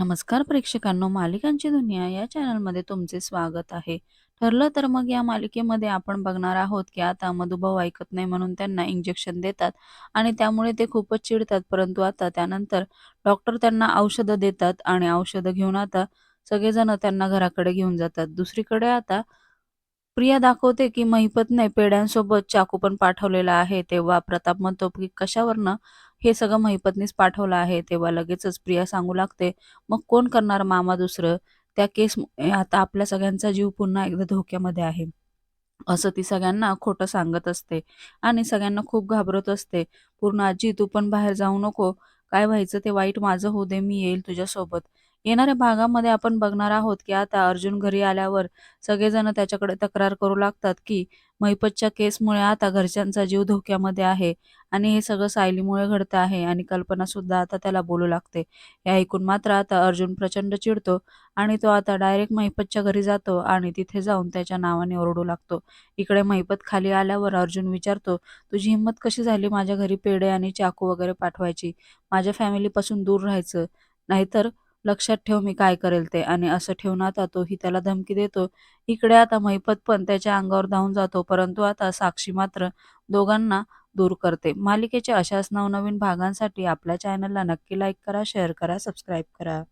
नमस्कार प्रेक्षकांनो मालिकांची दुनिया या चॅनलमध्ये तुमचे स्वागत आहे. ठरलं तर मग या मालिकेमध्ये आपण बघणार आहोत की आता मधुभाऊ ऐकत नाही म्हणून त्यांना इंजेक्शन देतात आणि त्यामुळे ते खूपच चिडतात. परंतु आता त्यानंतर डॉक्टर त्यांना औषधं देतात आणि औषधं घेऊन आता सगळेजण त्यांना घराकडे घेऊन जातात. दुसरीकडे आता प्रिया दाखवते की महिपतने पेड्यांसोबत चाकू पण पाठवलेला आहे. तेव्हा प्रताप म्हणतो की कशावरनं हे सगळं महिपतनीच पाठवलं आहे. तेव्हा लगेचच प्रिया सांगू लागते मग कोण करणार मामा दुसरं? त्या केस आता आपल्या सगळ्यांचा जीव पुन्हा एकदा धोक्यामध्ये आहे. असं ती सगळ्यांना खोटं सांगत असते आणि सगळ्यांना खूप घाबरत असते. पूर्ण आजी तू पण बाहेर जाऊ नको. काय व्हायचं ते वाईट माझं होऊ दे मी येईल तुझ्यासोबत. येणाऱ्या भागामध्ये आपण बघणार आहोत की आता अर्जुन घरी आल्यावर सगळेजण त्याच्याकडे तक्रार करू लागतात की महिपतच्या केसमुळे आता घरच्यांचा जीव धोक्यामध्ये आहे आणि हे सगळं सायलीमुळे घडतं आहे आणि कल्पना सुद्धा आता त्याला बोलू लागते. हे ऐकून मात्र आता अर्जुन प्रचंड चिडतो आणि तो आता डायरेक्ट महिपतच्या घरी जातो आणि तिथे जाऊन त्याच्या नावाने ओरडू लागतो. इकडे महिपत खाली आल्यावर अर्जुन विचारतो तुझी हिंमत कशी झाली माझ्या घरी पेढे आणि चाकू वगैरे पाठवायची? माझ्या फॅमिलीपासून दूर राहायचं. नाहीतर लक्षात ठेव मी काय करेल ते. आणि असं ठेवून आता तोही त्याला धमकी देतो. इकडे आता महिपत पण त्याच्या अंगावर धावून जातो परंतु आता साक्षी मात्र दोघांना दूर करते. मालिकेच्या अशाच नवनवीन भागांसाठी आपल्या चॅनलला नक्की लाईक करा शेअर करा सबस्क्राईब करा.